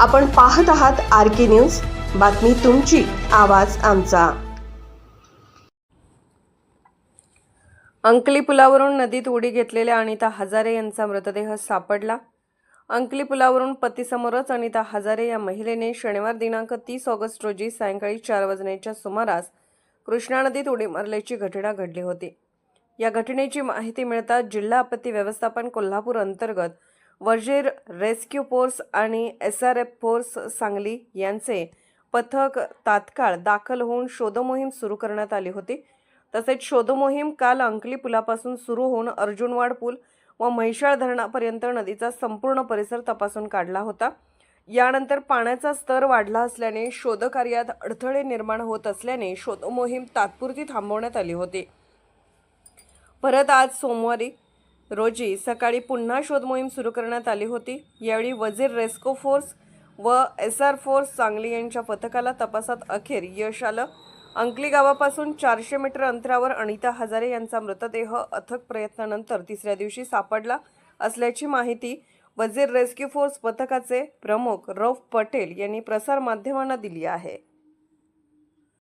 आपण पाहत आहात आर के न्यूज. बातमी तुमची आवाज आमचा. अंकली पुलावरून नदीत उडी घेतलेल्या अनिता हजारे यांचा मृतदेह सापडला. अंकली पुलावरून पतीसमोरच अनिता हजारे या महिलेने शनिवार दिनांक तीस ऑगस्ट रोजी सायंकाळी चार वाजण्याच्या सुमारास कृष्णा नदीत उडी मारल्याची घटना घडली होती. या घटनेची माहिती मिळताच जिल्हा आपत्ती व्यवस्थापन कोल्हापूर अंतर्गत वजीर रेस्क्यू फोर्स आणि S R F force Sangli यांचे पथक तात्काळ दाखल होऊन शोधमोहीम सुरू करण्यात आली होती. तसेच शोधमोहीम काल अंकली पुलापासून सुरू होऊन अर्जुनवाड पूल व म्हैशाळ धरणापर्यंत नदीचा संपूर्ण परिसर तपासून काढला होता. यानंतर पाण्याचा स्तर वाढला असल्याने शोधकार्यात अडथळे निर्माण होत असल्याने शोधमोहीम तात्पुरती थांबवण्यात आली होती. परत आज सोमवारी रोजी सकाळी पुन्हा शोधमोहीम सुरू करण्यात आली होती. यावेळी वजीर रेस्को फोर्स व एस आर फोर्स सांगली यांच्या पथकाला तपासात अखेर यश आलं. अंकली गावापासून चारशे मीटर अंतरावर अनिता हजारे यांचा मृतदेह अथक प्रयत्नानंतर तिसऱ्या दिवशी सापडला असल्याची माहिती वजीर रेस्क्यू फोर्स पथकाचे प्रमुख रौफ पटेल यांनी प्रसारमाध्यमांना दिली आहे.